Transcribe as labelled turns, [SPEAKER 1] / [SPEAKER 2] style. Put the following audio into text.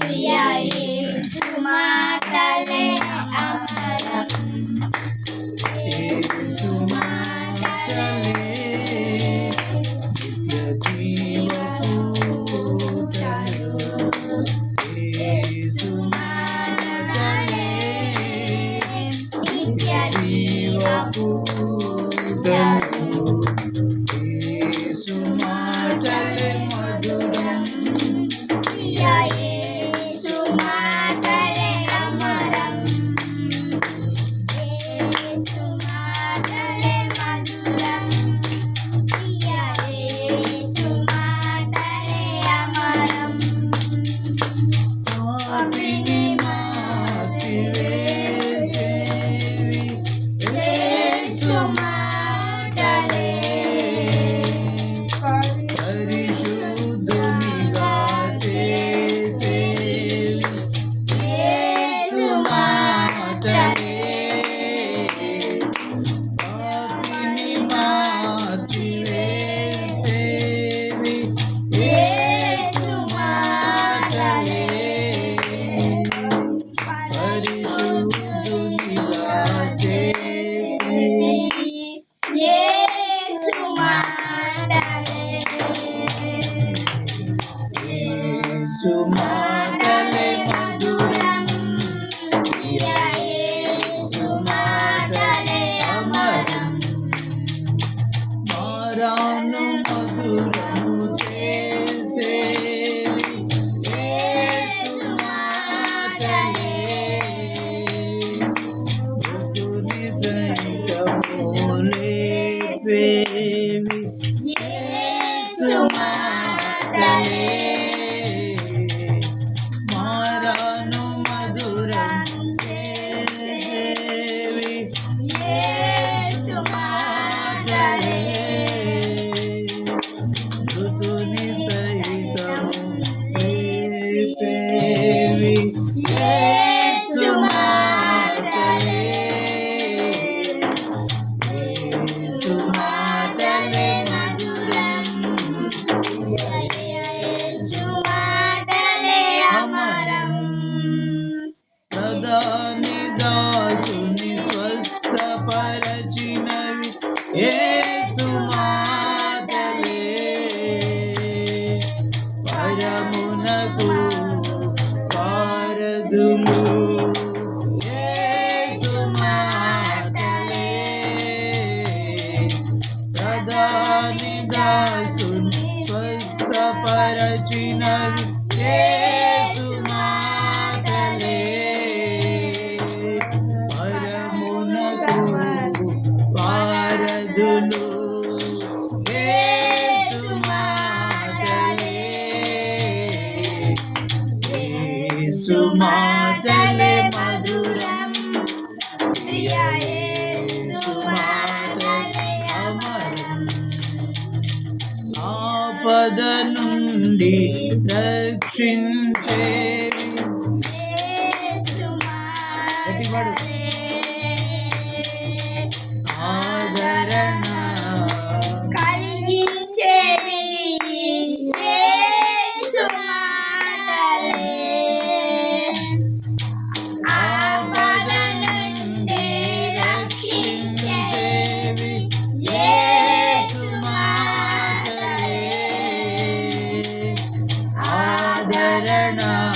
[SPEAKER 1] Maria is to my
[SPEAKER 2] Yeah. యేసును
[SPEAKER 1] యేసు మాటలే మధురం
[SPEAKER 2] నుండి రక్షించే
[SPEAKER 1] గట్టిపాడు Eterna.